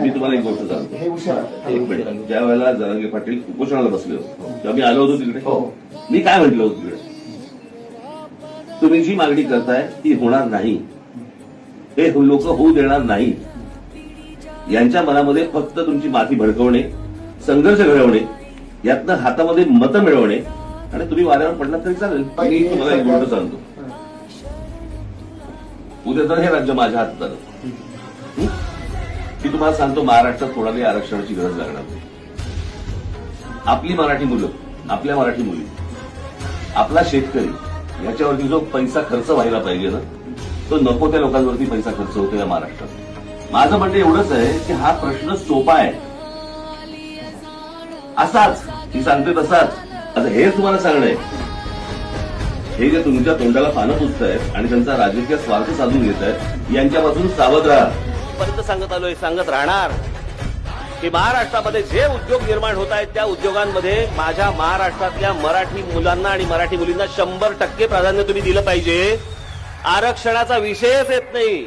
मी तुम्हाला एक गोष्ट सांगतो. एक मिनिट. ज्या वेळेला जरांगे पाटील उपोषणाला बसले होते तेव्हा मी आलो होतो तिकडे. हो. मी काय म्हटलं होतं तिकडे? तुम्ही जी मागणी करताय ती होणार नाही. हे लोक होऊ देणार नाही. यांच्या मनामध्ये फक्त तुमची माती भडकवणे संघर्ष घडवणे यातनं हातामध्ये मतं मिळवणे आणि तुम्ही वाऱ्यावर पडलात तरी चालेल. मी तुम्हाला एक गोष्ट सांगतो. उद्या तर हे राज्य माझ्या हातात आलं. मी तुम्हाला सांगतो महाराष्ट्रात कोणालाही आरक्षणाची गरज लागणार नाही. आपली मराठी मुलं आपल्या मराठी मुली आपला शेतकरी याच्यावरती जो पैसा खर्च व्हायला पाहिजे ना तो नको त्या लोकांवरती पैसा खर्च होतो या महाराष्ट्रात. माझं म्हणणं एवढंच आहे की हा प्रश्न सोपा आहे. असाच मी सांगते तसाच. आता हेच तुम्हाला सांगणं आहे. हे जे तुमच्या तोंडाला पानं पुसतायत आणि त्यांचा राजकीय स्वार्थ साधून घेत आहेत यांच्यापासून सावध राहा. पर्यंत सांगत आलोय सांगत राहणार की महाराष्ट्रामध्ये जे उद्योग निर्माण होत आहेत त्या उद्योगांमध्ये माझ्या महाराष्ट्रातल्या मराठी मुलांना आणि मराठी मुलींना शंभर टक्के प्राधान्य तुम्ही दिलं पाहिजे. आरक्षणाचा विषयच येत नाही.